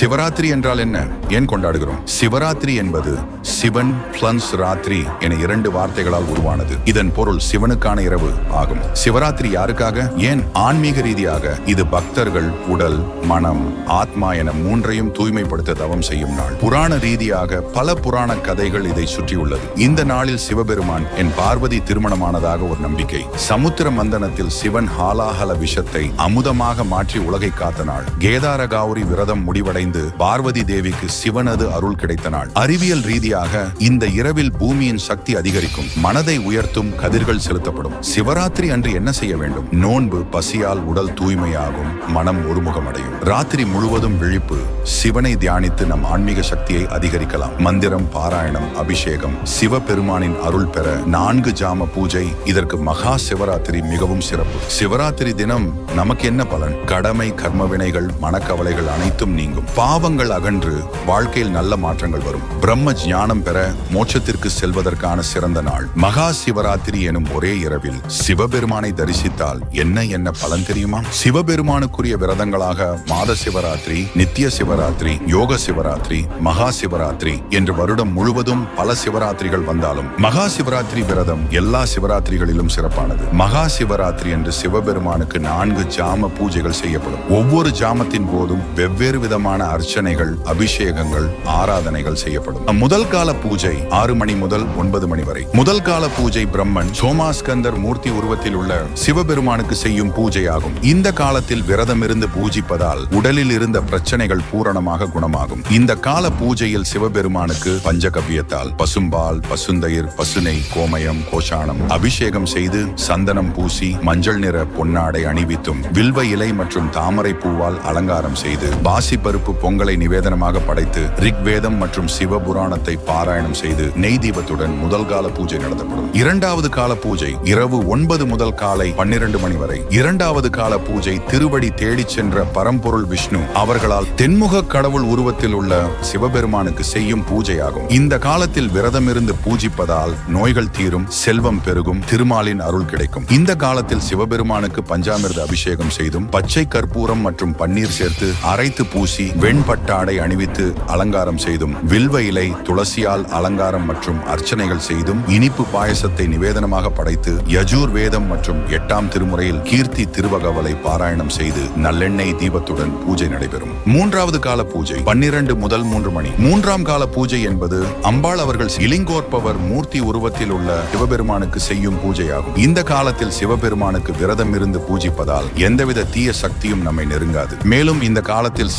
சிவராத்திரி என்றால் என்ன? ஏன் கொண்டாடுகிறோம்? சிவராத்திரி என்பது சிவன் பிளஸ் ராத்திரி என இரண்டு வார்த்தைகளால் உருவானது. இதன் பொருள் சிவனுக்கான இரவு ஆகும். சிவராத்திரி யாருக்காக? ஏன்? ஆன்மீக ரீதியாக இது பக்தர்கள் உடல் மனம் ஆத்மா என மூன்றையும் தூய்மைப்படுத்த தவம் செய்யும் நாள். புராண ரீதியாக பல புராண கதைகள் இதை சுற்றியுள்ளது. இந்த நாளில் சிவபெருமான் என் பார்வதி திருமணமானதாக ஒரு நம்பிக்கை. சமுத்திர மந்தனத்தில் சிவன் ஹாலாஹல விஷத்தை அமுதமாக மாற்றி உலகை காத்த நாள். கேதார கௌரி விரதம் முடிவடைந்து பார்வதி தேவிக்கு சிவனது அருள் கிடைத்த நாள். அறிவியல் ரீதியாக இந்த இரவில் பூமியின் சக்தி அதிகரிக்கும். மனதை உயர்த்தும் கதிர்கள் செலுத்தப்படும். சிவராத்திரி அன்று என்ன செய்ய வேண்டும்? நோன்பு பசியால் உடல் தூய்மையாகும். மனம் ஒருமுகமடையும். ராத்திரி முழுவதும் விழிப்பு. சிவனை தியானித்து நம் ஆன்மீக சக்தியை அதிகரிக்கலாம். மந்திரம் பாராயணம் அபிஷேகம் சிவபெருமானின் அருள் பெற நான்கு ஜாம பூஜை. இதற்கு மகா சிவராத்திரி மிகவும் சிறப்பு. சிவராத்திரி தினம் நமக்கு என்ன பலன்? கடமை கர்மவினைகள் மனக்கவலைகள் அனைத்தும் நீங்கும். பாவங்கள் அகன்று வாழ்க்கையில் நல்ல மாற்றங்கள் வரும். பிரம்ம ஞானம் பெற மோட்சத்திற்கு செல்வதற்கான சிறந்த நாள். மகா சிவராத்திரி எனும் ஒரே இரவில் சிவபெருமானை தரிசித்தால் என்ன என்ன பலன் தெரியுமா? சிவபெருமானுக்குரிய விரதங்களாக மாத சிவராத்திரி நித்திய சிவராத்திரி யோக சிவராத்திரி மகா சிவராத்திரி என்று வருடம் முழுவதும் பல சிவராத்திரிகள் வந்தாலும் மகா சிவராத்திரி விரதம் எல்லா சிவராத்திரிகளிலும் சிறப்பானது. மகா சிவராத்திரி என்று சிவபெருமானுக்கு நான்கு ஜாம பூஜைகள் செய்யப்படும். ஒவ்வொரு ஜாமத்தின் போதும் வெவ்வேறு விதமான அர்ச்சனைகள் அபிஷேகங்கள் ஆராதனைகள் செய்யப்படும். முதல் கால பூஜை ஆறு மணி முதல் ஒன்பது மணி வரை. முதல் கால பூஜை பிரம்மன் சோமாஸ்கந்தர் மூர்த்தி உருவத்தில் உள்ள சிவபெருமானுக்கு செய்யும் பூஜையாகும். இந்த காலத்தில் விரதம் இருந்து பூஜிப்பதால் உடலில் இருந்த பிரச்சனைகள் பூரணமாக குணமாகும். இந்த கால பூஜையில் சிவபெருமானுக்கு பஞ்சகவியத்தால் பசும்பால் பசுந்தயிர் பசுனை கோமயம் கோஷானம் அபிஷேகம் செய்து சந்தனம் பூசி மஞ்சள் நிற பொன்னாடை அணிவித்தும் வில்வ இலை மற்றும் தாமரை பூவால் அலங்காரம் செய்து பாசி பருப்பு பொங்கலை நிவேதனமாக படைத்து ரிக்வேதம் மற்றும் சிவபுராணத்தை பாராயணம் செய்து நெய் தீபத்துடன் முதல் கால பூஜை நடத்தப்படும். இரண்டாவது கால பூஜை இரவு ஒன்பது முதல் காலை பன்னிரண்டு மணி வரை. இரண்டாவது கால பூஜை திருவடி தேடிச் சென்ற பரம்பொருள் விஷ்ணு அவர்களால் தென்முக கடவுள் உருவத்தில் உள்ள சிவபெருமானுக்கு செய்யும் பூஜையாகும். இந்த காலத்தில் விரதம் இருந்து பூஜிப்பதால் நோய்கள் தீரும் செல்வம் பெருகும் திருமாலின் அருள் கிடைக்கும். இந்த காலத்தில் சிவபெருமானுக்கு பஞ்சாமிர்த அபிஷேகம் செய்தும் பச்சை கற்பூரம் மற்றும் பன்னீர் சேர்த்து அரைத்து பூசி வெண்பட்டாடை அணிவித்து அலங்காரம் செய்தும் வில்வ இலை துளசியால் அலங்காரம் மற்றும் அர்ச்சனைகள் செய்தும் இனிப்பு பாயசத்தை நிவேதனமாக படைத்து யஜூர் வேதம் மற்றும் எட்டாம் திருமுறையில் கீர்த்தி திருவகவலை பாராயணம் செய்து நல்லெண்ணெய் தீபத்துடன் பூஜை நடைபெறும். மூன்றாவது கால பூஜை பன்னிரண்டு முதல் மூன்று மணி. மூன்றாம் கால பூஜை என்பது அம்பாள் அவர்கள் இலிங்கோற்பவர் மூர்த்தி உருவத்தில் உள்ள சிவபெருமானுக்கு செய்யும் பூஜையாகும். இந்த காலத்தில் சிவபெருமானுக்கு விரதம் இருந்து பூஜிப்பதால் எந்தவித தீய சக்தியும் நம்மை நெருங்காது. மேலும் இந்த காலத்தில்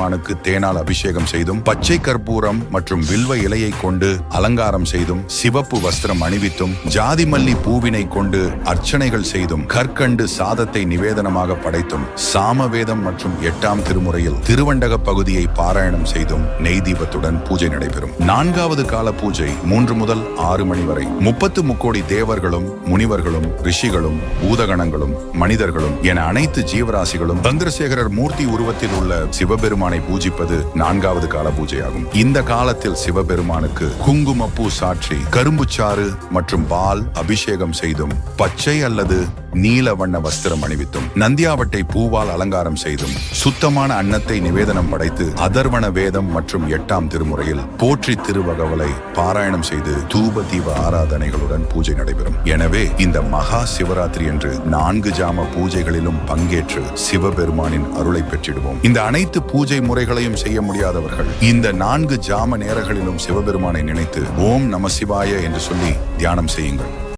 பெருமானுக்கு தேனால் அபிஷேகம் செய்தும் பச்சை கற்பூரம் மற்றும் வில்வ இலையை கொண்டு அலங்காரம் செய்தும் சிவப்பு வஸ்திரம் அணிவித்தும் ஜாதி மல்லி பூவினை கொண்டு அர்ச்சனைகள் செய்தும் கற்கண்டு சாதத்தை நிவேதனமாக படைத்தும் சாமவேதம் மற்றும் எட்டாம் திருமுறையில் திருவண்டக பகுதியை பாராயணம் செய்தும் நெய் தீபத்துடன் பூஜை நடைபெறும். நான்காவது கால பூஜை மூன்று முதல் ஆறு மணி வரை. முப்பத்து முக்கோடி தேவர்களும் முனிவர்களும் ரிஷிகளும் பூதகணங்களும் மனிதர்களும் என அனைத்து ஜீவராசிகளும் சந்திரசேகரர் மூர்த்தி உருவத்தில் உள்ள சிவபெருமான சிவபெருமானை பூஜிப்பது நான்காவது கால பூஜையாகும். இந்த காலத்தில் சிவபெருமானுக்கு குங்குமப்பூ சாற்றி கரும்புச்சாறு மற்றும் பால் அபிஷேகம் செய்தும் பச்சை அல்லது நீல வண்ண வஸ்திரம் அணிவித்தும் நந்தியாவட்டை பூவால் அலங்காரம் செய்தும் சுத்தமான அன்னத்தை நிவேதனம் படைத்து அதர்வண வேதம் மற்றும் எட்டாம் திருமுறையில் போற்றி திருவகவலை பாராயணம் செய்து தூப தீப ஆராதனைகளுடன் பூஜை நடைபெறும். எனவே இந்த மகா சிவராத்திரி என்று நான்கு ஜாம பூஜைகளிலும் பங்கேற்று சிவபெருமானின் அருளை பெற்றிடுவோம். இந்த அனைத்து பூஜை முறைகளையும் செய்ய முடியாதவர்கள். இந்த நான்கு ஜாம நேரங்களிலும் சிவபெருமானை நினைத்து ஓம் நம சிவாய என்று சொல்லி தியானம் செய்யுங்கள்.